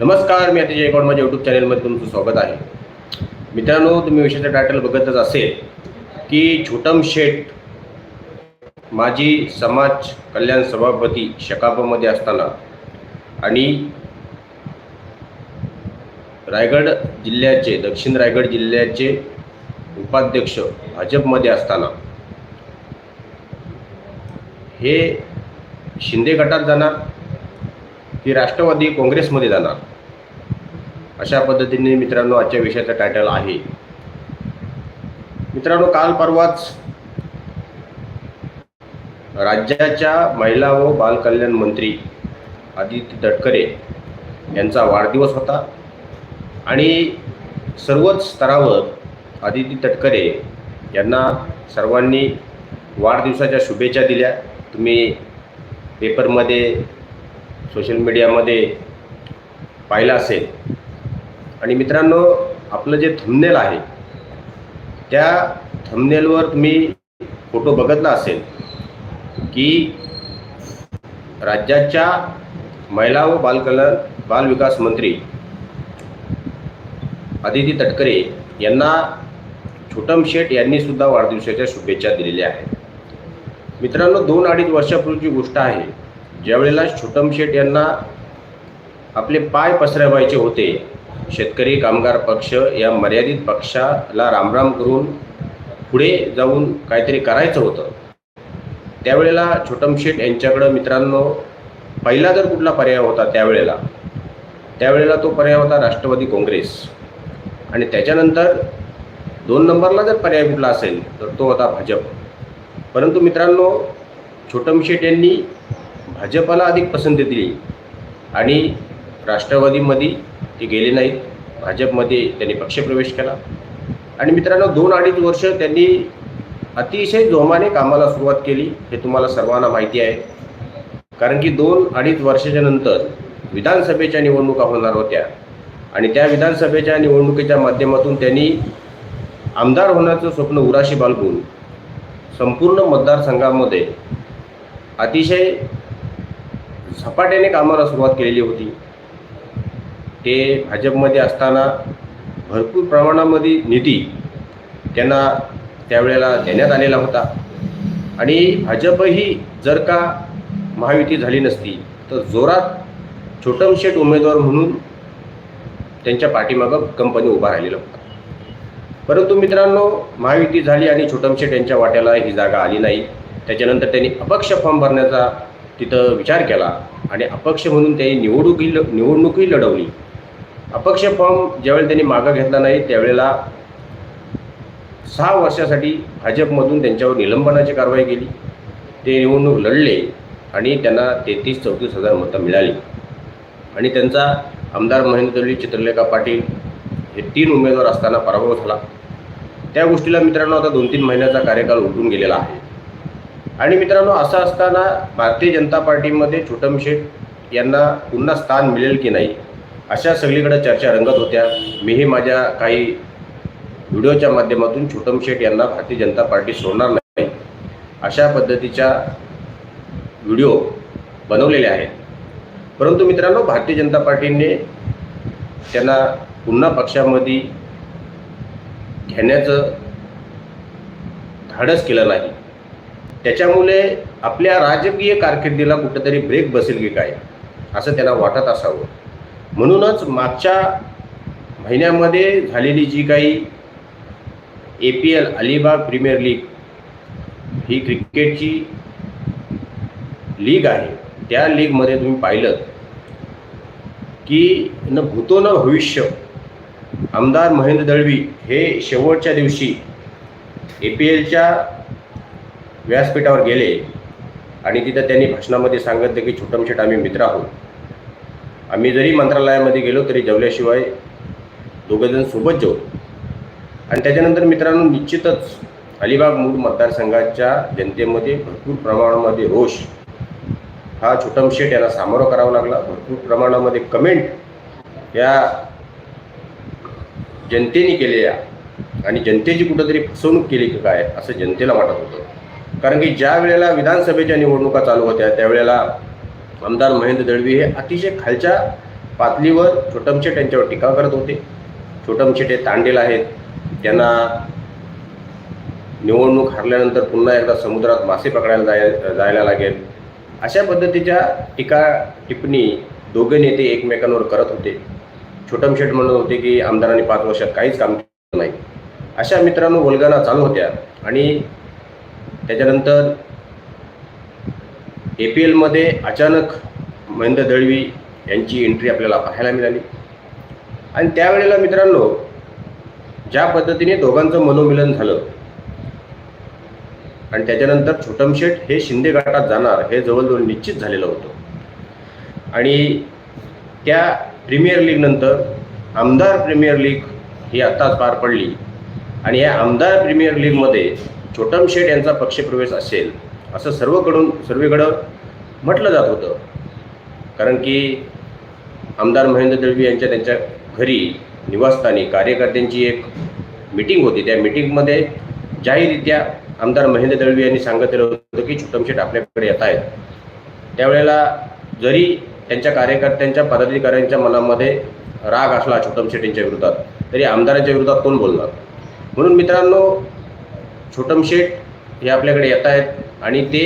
नमस्कार मी अतिजय अकाउंट माझ्या यूट्यूब चॅनलमध्ये तुमचं स्वागत आहे. मित्रांनो तुम्ही विषयाचं टायटल बघतच असेल की छोटम शेठ माजी समाज कल्याण सभापती शकापमध्ये असताना आणि रायगड जिल्ह्याचे दक्षिण रायगड जिल्ह्याचे उपाध्यक्ष भाजपमध्ये असताना हे शिंदे गटात जाणार. की राष्ट्रवादी काँग्रेसमध्ये जाणार. अशा पद्धतीने मित्रांनो आजच्या विषयाचं टायटल आहे. मित्रांनो काल परवाच राज्याच्या महिला व बालकल्याण मंत्री आदित्य तटकरे यांचा वाढदिवस होता आणि सर्वच स्तरावर आदिती तटकरे यांना सर्वांनी वाढदिवसाच्या शुभेच्छा दिल्या. तुम्ही पेपरमध्ये सोशल मीडियामध्ये पाहिलं असेल. आणि मित्रांनो आपलं जे थंबनेल आहे त्या थंबनेलवर तुम्ही फोटो बघितला असेल की राज्याच्या महिला व बालकल्याण बालविकास मंत्री आदिती तटकरे यांना छोटम शेठ यांनी सुद्धा वाढदिवसाच्या शुभेच्छा दिलेल्या आहेत. मित्रांनो दोन अडीच वर्षापूर्वीची गोष्ट आहे. ज्यावेळेला छोटम शेठ यांना आपले पाय पसरवायचे होते शेतकरी कामगार पक्ष या मर्यादित पक्षाला रामराम करून पुढे जाऊन काहीतरी करायचं होतं. त्यावेळेला छोटम शेठ यांच्याकडं मित्रांनो पहिला जर कुठला पर्याय होता त्यावेळेला त्यावेळेला तो पर्याय होता राष्ट्रवादी काँग्रेस. आणि त्याच्यानंतर दोन नंबरला जर पर्याय कुठला असेल तर तो होता भाजप. परंतु मित्रांनो छोटम शेठ यांनी भाजपाला अधिक पसंती दिली. आणि राष्ट्रवादीमध्ये ते गेले नाहीत. भाजपमध्ये त्यांनी पक्षप्रवेश केला. आणि मित्रांनो दोन अडीच वर्ष त्यांनी अतिशय जोमाने कामाला सुरुवात केली हे तुम्हाला सर्वांना माहिती आहे. कारण की दोन अडीच वर्षाच्या नंतर विधानसभेच्या निवडणुका होणार होत्या. आणि त्या विधानसभेच्या निवडणुकीच्या माध्यमातून त्यांनी आमदार होण्याचं स्वप्न उराशी बाळगून संपूर्ण मतदारसंघामध्ये अतिशय झपाट्याने कामाला सुरुवात केलेली होती. ते भाजपमध्ये असताना भरपूर प्रमाणामध्ये निधी त्यांना त्यावेळेला देण्यात आलेला होता. आणि भाजपही जर का महायुती झाली नसती तर जोरात छोटमशेट उमेदवार म्हणून त्यांच्या पाठीमागं कंपनी उभा राहिलेला होता. परंतु मित्रांनो महायुती झाली आणि छोटमशेट यांच्या वाट्याला ही जागा आली नाही. त्याच्यानंतर त्यांनी अपक्ष फॉर्म भरण्याचा तिथं विचार केला आणि अपक्ष म्हणून त्यांनी निवडणुकी निवडणुकही लढवली. अपक्ष फॉर्म ज्यावेळेला त्यांनी मागं घेतला नाही त्यावेळेला सहा वर्षासाठी भाजपमधून त्यांच्यावर निलंबनाची कारवाई केली. ते निवडणूक लढले आणि त्यांना तेहतीस चौतीस हजार मतं मिळाली. आणि त्यांचा आमदार महेंद्रजी चित्रलेखा पाटील हे तीन उमेदवार असताना पराभव झाला. त्या गोष्टीला मित्रांनो आता दोन तीन महिन्याचा कार्यकाल उलटून गेलेला आहे. आणि मित्रांनो असं असताना भारतीय जनता पार्टीमध्ये छोटम शेठ यांना पुन्हा स्थान मिळेल की नाही अशा सगळीकडे चर्चा रंगत होत्या. मीही माझ्या काही व्हिडिओच्या माध्यमातून छोटम शेठ यांना भारतीय जनता पार्टी सोडणार नाही अशा पद्धतीच्या व्हिडिओ बनवलेले आहेत. परंतु मित्रांनो भारतीय जनता पार्टीने त्यांना पुन्हा पक्षामध्ये घेण्याचं धाडस केलं नाही. त्याच्यामुळे आपल्या राजकीय कारकिर्दीला कुठंतरी ब्रेक बसेल की काय असं त्यांना वाटत असावं. म्हणूनच मागच्या महिन्यामध्ये झालेली जी काही A P L Alibag premier league ही क्रिकेटची लीग आहे त्या लीगमध्ये तुम्ही पाहिलं की न भूतो न भविष्य आमदार महेंद्र दळवी हे शेवटच्या दिवशी ए पी एलच्या व्यासपीठावर गेले आणि तिथं त्यांनी भाषणामध्ये सांगितलं की छोटमशेट आम्ही मित्र आहोत. आम्ही जरी मंत्रालयामध्ये गेलो तरी जेवल्याशिवाय दोघंजण सोबत जेवतो. आणि त्याच्यानंतर मित्रांनो निश्चितच अलिबाग मूळ मतदारसंघाच्या जनतेमध्ये भरपूर प्रमाणामध्ये रोष. हा छोटम शेठ यांना सामोरा करावा लागला. भरपूर प्रमाणामध्ये कमेंट या जनतेने केलेल्या आणि जनतेची कुठंतरी फसवणूक केली की काय असं जनतेला वाटत होतं. कारण की ज्या वेळेला विधानसभेच्या निवडणुका चालू होत्या त्यावेळेला आमदार महेंद्र दळवी हे अतिशय खालच्या पातळीवर छोटमछेट यांच्यावर टीका करत होते. छोटमछेट हे तांडेल आहेत. त्यांना निवडणूक हरल्यानंतर पुन्हा एकदा समुद्रात मासे पकडायला जाय जायला लागेल. अशा पद्धतीच्या टीका टिप्पणी दोघे नेते एकमेकांवर करत होते. छोटमशेठ म्हणत होते की आमदारांनी पाच वर्षात काहीच काम केलं नाही. अशा मित्रांनो वल्गना चालू होत्या आणि त्याच्यानंतर ए पी एलमध्ये अचानक महेंद्र दळवी यांची एंट्री आपल्याला पाहायला मिळाली. आणि त्यावेळेला मित्रांनो ज्या पद्धतीने दोघांचं मनोमिलन झालं आणि त्याच्यानंतर छोटम शेठ हे शिंदे गटात जाणार हे जवळजवळ निश्चित झालेलं होतं. आणि त्या प्रीमियर लीगनंतर आमदार प्रीमियर लीग ही आत्ताच पार पडली. आणि या आमदार प्रीमियर लीगमध्ये छोटम शेठ यांचा पक्षप्रवेश असेल असं सर्वकडून सर्वीकडं म्हटलं जात होतं. कारण की आमदार महेंद्र दळवी यांच्या त्यांच्या घरी निवासस्थानी कार्यकर्त्यांची एक मिटिंग होती. त्या मिटिंगमध्ये जाहीररित्या आमदार महेंद्र दळवी यांनी सांगितलं होतं की छोटम शेठ आपल्याकडे येत आहेत. त्यावेळेला जरी त्यांच्या कार्यकर्त्यांच्या पदाधिकाऱ्यांच्या मनामध्ये राग असला छोटम शेठ यांच्या विरोधात तरी आमदारांच्या विरोधात कोण बोलणार? म्हणून मित्रांनो छोटम शेठ हे आपल्याकडे येत आहेत आणि ते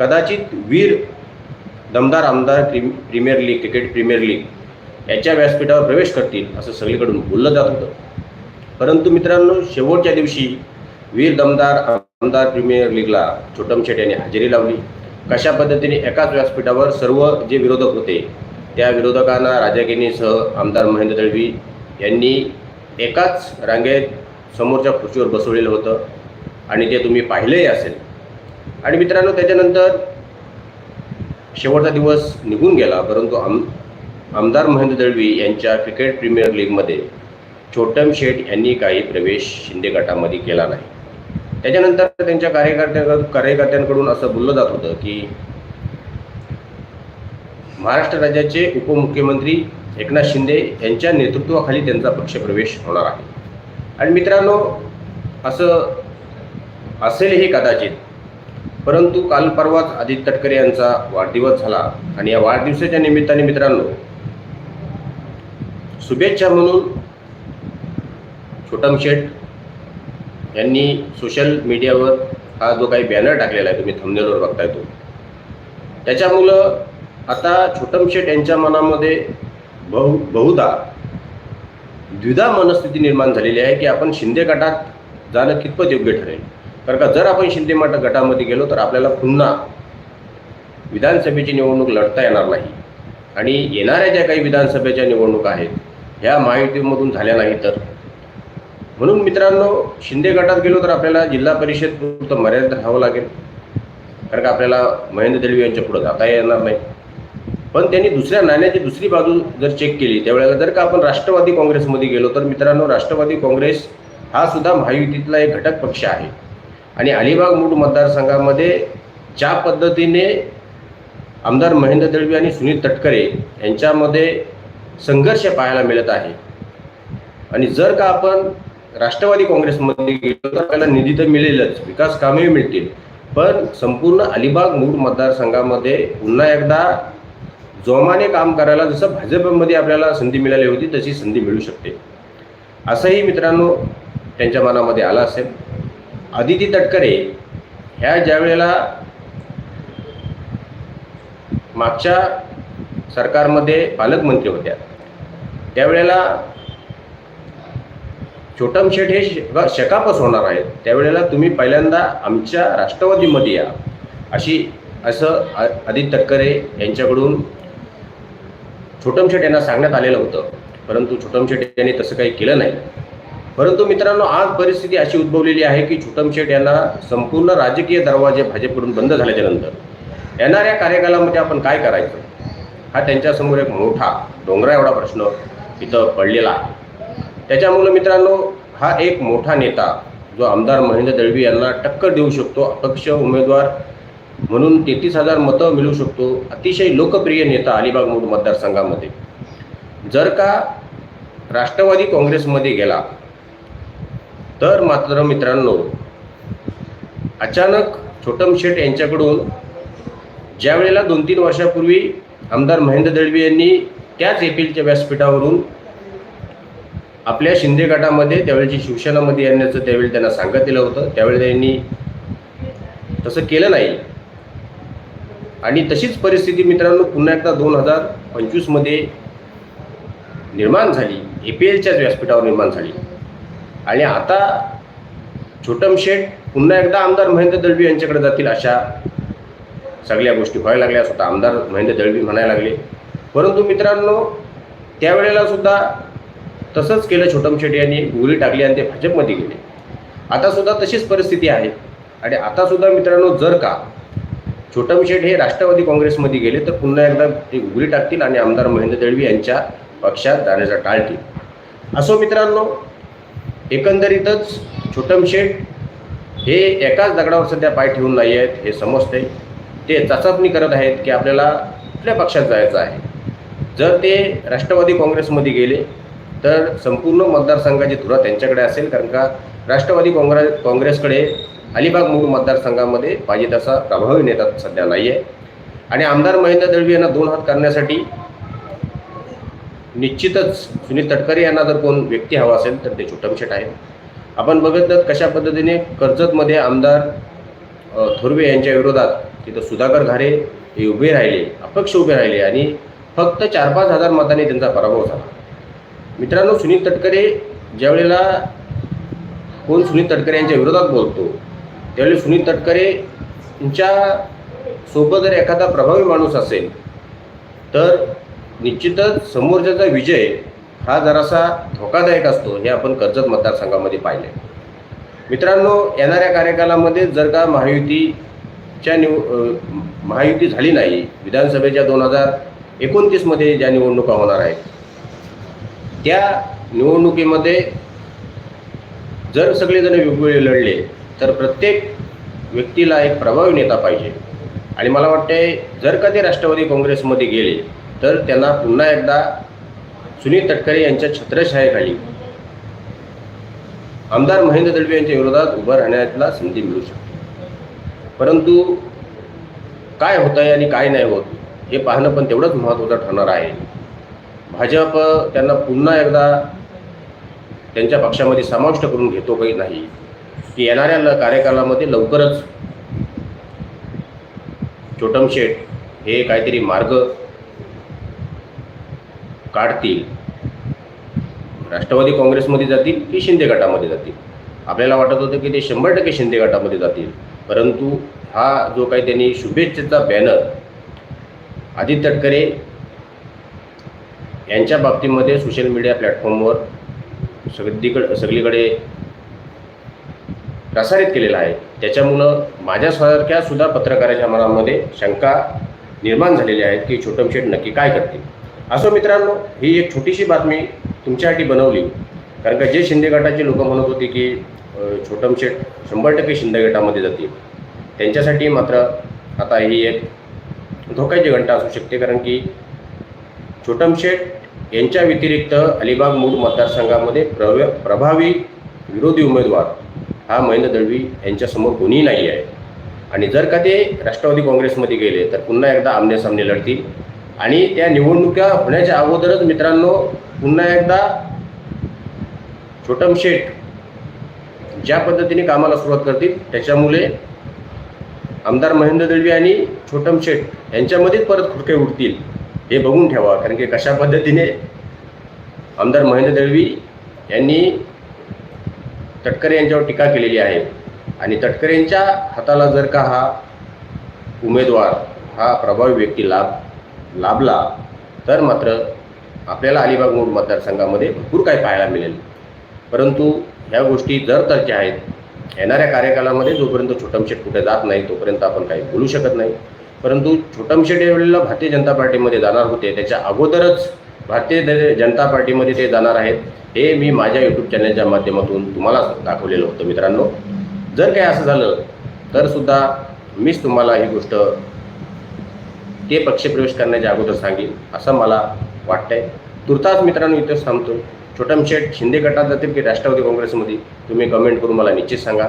कदाचित वीर दमदार आमदार prem premier league cricket premier league याच्या व्यासपीठावर प्रवेश करतील असं सगळीकडून बोललं जात होतं. परंतु मित्रांनो शेवटच्या दिवशी वीर दमदार आमदार प्रीमियर लीगला छोटम शेठ यांनी हजेरी लावली. कशा पद्धतीने एकाच व्यासपीठावर सर्व जे विरोधक होते त्या विरोधकांना राजागिनीसह आमदार महेंद्र दळवी यांनी एकाच रांगेत समोरच्या खुर्चीवर बसवलेलं होतं आणि ते तुम्ही पाहिलंही असेल. आणि मित्रांनो त्याच्यानंतर शेवटचा दिवस निघून गेला परंतु आम आमदार महेंद्र दळवी यांच्या क्रिकेट प्रीमियर लीगमध्ये छोटम शेठ यांनी काही प्रवेश शिंदे गटामध्ये केला नाही. त्याच्यानंतर त्यांच्या कार्यकर्त्यांकडून कार्यकर्त्यांकडून असं बोललं जात होतं की महाराष्ट्र राज्याचे उपमुख्यमंत्री एकनाथ शिंदे यांच्या नेतृत्वाखाली त्यांचा पक्षप्रवेश होणार आहे. आणि मित्रांनो असं असेलही कदाचित परंतु काल परवाच आदित्य तटकरे यांचा वाढदिवस झाला आणि या वाढदिवसाच्या निमित्ताने मित्रांनो शुभेच्छा म्हणून छोटम शेठ यांनी सोशल मीडियावर हा जो काही बॅनर टाकलेला आहे तुम्ही थंबनेलवर बघताय तो. त्याच्यामुळं आता छोटम शेठ यांच्या मनामध्ये बहु बहुधा द्विधा मनस्थिती निर्माण झालेली आहे की आपण शिंदे गटात जाणं कितपत योग्य ठरेल? कारण का जर आपण शिंदे मठ गटामध्ये गेलो तर आपल्याला पुन्हा विधानसभेची निवडणूक लढता येणार नाही. आणि येणाऱ्या ज्या काही विधानसभेच्या निवडणुका आहेत ह्या महायुतीमधून झाल्या नाही तर. म्हणून मित्रांनो शिंदे गटात गेलो तर आपल्याला जिल्हा परिषद पुरतं मर्यादित राहावं लागेल. कारण का आपल्याला महेंद्र दळवी यांच्या पुढं जाता येणार नाही. पण त्यांनी दुसऱ्या नाण्याची दुसरी बाजू जर चेक केली त्यावेळेला जर का आपण राष्ट्रवादी काँग्रेसमध्ये गेलो तर मित्रांनो राष्ट्रवादी काँग्रेस हा सुद्धा महायुतीतला एक घटक पक्ष आहे. आणि अलिबाग मूठ मतदारसंघामध्ये ज्या पद्धतीने आमदार महेंद्र दळवी आणि सुनील तटकरे यांच्यामध्ये संघर्ष पाहायला मिळत आहे आणि जर का आपण राष्ट्रवादी काँग्रेसमध्ये गेलो तर आपल्याला निधी तर मिळेलच विकास कामेही मिळतील. पण संपूर्ण अलिबाग मूळ मतदारसंघामध्ये पुन्हा एकदा जोमाने काम करायला जसं भाजपमध्ये आपल्याला संधी मिळाली होती तशी संधी मिळू शकते. असंही मित्रांनो त्यांच्या मनामध्ये आलं असेल. आदिती तटकरे ह्या ज्या वेळेला मागच्या सरकारमध्ये पालकमंत्री होत्या त्यावेळेला छोटम शेठ हे शकापच होणार आहेत. त्यावेळेला तुम्ही पहिल्यांदा आमच्या राष्ट्रवादीमध्ये या अशी असं आदित्य तटकरे यांच्याकडून छोटम शेठ यांना सांगण्यात आलेलं होतं. परंतु छोटम शेठ यांनी तसं काही केलं नाही. परंतु मित्रांनो आज परिस्थिती अशी उद्भवलेली आहे की छोटम शेठ यांना संपूर्ण राजकीय दरवाजे भाजपकडून बंद झाल्याच्यानंतर येणाऱ्या कार्यकालामध्ये आपण काय करायचं? हा त्यांच्यासमोर एक मोठा डोंगरा एवढा प्रश्न इथं पडलेला आहे. त्याच्यामुळं मित्रांनो हा एक मोठा नेता जो आमदार महेंद्र दळवी यांना टक्कर देऊ शकतो अपक्ष उमेदवार म्हणून तेहतीस हजार मतं मिळू शकतो. अतिशय लोकप्रिय नेता अलिबाग मूळ मतदारसंघामध्ये. जर का राष्ट्रवादी काँग्रेसमध्ये गेला तर मात्र मित्रांनो अचानक छोटम शेठ यांच्याकडून ज्या वेळेला दोन तीन वर्षापूर्वी आमदार महेंद्र दळवी यांनी त्याच एपीलच्या व्यासपीठावरून आपल्या शिंदे गटामध्ये त्यावेळेची शिवसेनामध्ये येण्याचं त्यावेळी त्यांना सांगत दिलं होतं. त्यावेळी त्यांनी तसं केलं नाही. आणि तशीच परिस्थिती मित्रांनो पुन्हा एकदा दोन हजार पंचवीसमध्ये निर्माण झाली. ए पी एलच्याच व्यासपीठावर निर्माण झाली. आणि आता छोटम शेठ पुन्हा एकदा आमदार महेंद्र दळवी यांच्याकडे जातील अशा सगळ्या गोष्टी व्हायला लागल्या. स्वतः आमदार महेंद्र दळवी म्हणायला लागले. परंतु मित्रांनो त्यावेळेला सुद्धा तसंच केलं छोटम शेठ यांनी. गुगली टाकली आणि ते भाजपमध्ये गेले. आता सुद्धा तशीच परिस्थिती आहे. आणि आता सुद्धा मित्रांनो जर का छोटम शेठ हे राष्ट्रवादी काँग्रेसमध्ये गेले तर पुन्हा एकदा ते उघडी टाकतील आणि आमदार महेंद्र दळवी यांच्या पक्षात जाण्याचा टाळतील असो मित्रांनो एकंदरीतच छोटम शेठ हे एकाच दगडावर सध्या पाय ठेवून नाही आहेत हे समजते ते चाचपणी करत आहेत की आपल्याला कुठल्या पक्षात जायचं आहे. जर ते राष्ट्रवादी काँग्रेसमध्ये गेले तर संपूर्ण मतदारसंघाची धुरा त्यांच्याकडे असेल कारण का राष्ट्रवादी काँग्रेस काँग्रेसकडे अलिबाग मूळ मतदारसंघामध्ये पाहिजे तसा प्रभावी नेता सध्या नाही आहे आणि आमदार महेंद्र दळवी यांना दोन हात करण्यासाठी निश्चितच सुनील तटकरे यांना जर कोण व्यक्ती हवा असेल तर ते छोटमछेट आहे आपण बघितलं कशा पद्धतीने कर्जतमध्ये आमदार थोरवे यांच्या विरोधात तिथं सुधाकर घारे हे उभे राहिले अपक्ष उभे राहिले आणि फक्त चार पाच हजार मतांनी त्यांचा पराभव झाला. मित्रांनो सुनील तटकरे ज्यावेळेला कोण सुनील तटकरे यांच्या विरोधात बोलतो त्यावेळी सुनील तटकरे यांच्या सोबत जर एखादा प्रभावी माणूस असेल तर निश्चितच समोरच्याचा विजय हा जरासा धोकादायक असतो हे आपण कर्जत मतदारसंघामध्ये पाहिले मित्रांनो येणाऱ्या कार्यकालामध्ये जर का महायुतीच्या निव महायुती झाली नाही विधानसभेच्या दोन हजार एकोणतीसमध्ये ज्या निवडणुका होणार आहेत त्या निवडणुकीमध्ये जर सगळेजण वेगवेगळे लढले तर प्रत्येक व्यक्तीला एक प्रभावी नेता पाहिजे. आणि मला वाटते जर का ते राष्ट्रवादी काँग्रेसमध्ये गेले तर त्यांना पुन्हा एकदा सुनील तटकरे यांच्या छत्रछायेखाली आमदार महेंद्र दळवे यांच्या विरोधात उभं राहण्याला संधी मिळू शकते. परंतु काय होत आहे आणि काय नाही होत हे पाहणं पण तेवढंच महत्त्वाचं ठरणार आहे. भाजप त्यांना पुन्हा एकदा त्यांच्या पक्षामध्ये समाविष्ट करून घेतो काही नाही. की येणाऱ्या ल- कार्यकालामध्ये लवकरच छोटमशेठ हे काहीतरी मार्ग काढतील. राष्ट्रवादी काँग्रेसमध्ये जातील की शिंदे गटामध्ये जातील? आपल्याला वाटत होतं की ते शंभर टक्के शिंदे गटामध्ये जातील. परंतु हा जो काही त्यांनी शुभेच्छेचा बॅनर आदित्य तटकरे यांच्या बाबतीमध्ये सोशल मीडिया प्लॅटफॉर्मवर सगळीकडे सगळीकडे प्रसारित केलेला आहे. त्याच्यामुळं माझ्यासारख्या सुद्धा पत्रकाराच्या मनामध्ये शंका निर्माण झालेल्या आहेत की छोटम शेठ नक्की काय करतील. असो मित्रांनो ही एक छोटीशी बातमी तुमच्यासाठी बनवली. कारण का जे शिंदे गटाचे लोक म्हणत होते की छोटम शेठ शंभर टक्के शिंदे गटामध्ये जातील. त्यांच्यासाठी मात्र आता ही एक धोक्याची घंटा असू शकते. कारण की छोटम शेठ यांच्या व्यतिरिक्त अलिबाग मूळ मतदारसंघामध्ये प्रव प्रभावी विरोधी उमेदवार हा महेंद्र दळवी यांच्यासमोर कोणीही नाही आहे. आणि जर का ते राष्ट्रवादी काँग्रेसमध्ये गेले तर पुन्हा एकदा आमनेसामने लढतील. आणि त्या निवडणुका होण्याच्या अगोदरच मित्रांनो पुन्हा एकदा छोटम शेठ ज्या पद्धतीने कामाला सुरुवात करतील त्याच्यामुळे आमदार महेंद्र दळवी आणि छोटम शेठ यांच्यामध्येच परत खुटके उठतील हे बघून ठेवा. कारण की कशा पद्धतीने आमदार महेंद्र दळवी यांनी तटकरे यांच्यावर टीका केलेली आहे. आणि तटकरेंच्या हाताला जर का हा उमेदवार हा प्रभावी व्यक्ती लाभ लाभला तर मात्र आपल्याला अलिबाग मूळ मतदारसंघामध्ये भरपूर काही पाहायला मिळेल. परंतु ह्या गोष्टी जर तरच्या आहेत येणाऱ्या कार्यकालामध्ये जोपर्यंत छोटमशेट कुठे जात नाही तोपर्यंत आपण काही बोलू शकत नाही. परंतु छोटमशेट यावेळेला भारतीय जनता पार्टीमध्ये जाणार होते त्याच्या अगोदरच भारतीय जनता पार्टीमध्ये ते जाणार आहेत. हे मी माझ्या यूट्यूब चॅनलच्या माध्यमातून तुम्हाला दाखवलेलं होतं मित्रांनो. जर काही असं झालं तर सुद्धा मीच तुम्हाला ही गोष्ट ते पक्षप्रवेश करण्याच्या अगोदर सांगेन. असं मला वाटतंय. तुर्तास मित्रांनो इथंच थांबतो छोटम शेठ शिंदे गटात जातील की राष्ट्रवादी काँग्रेसमध्ये? तुम्ही कमेंट करून मला निश्चित सांगा.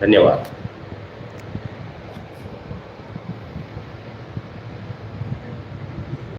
धन्यवाद.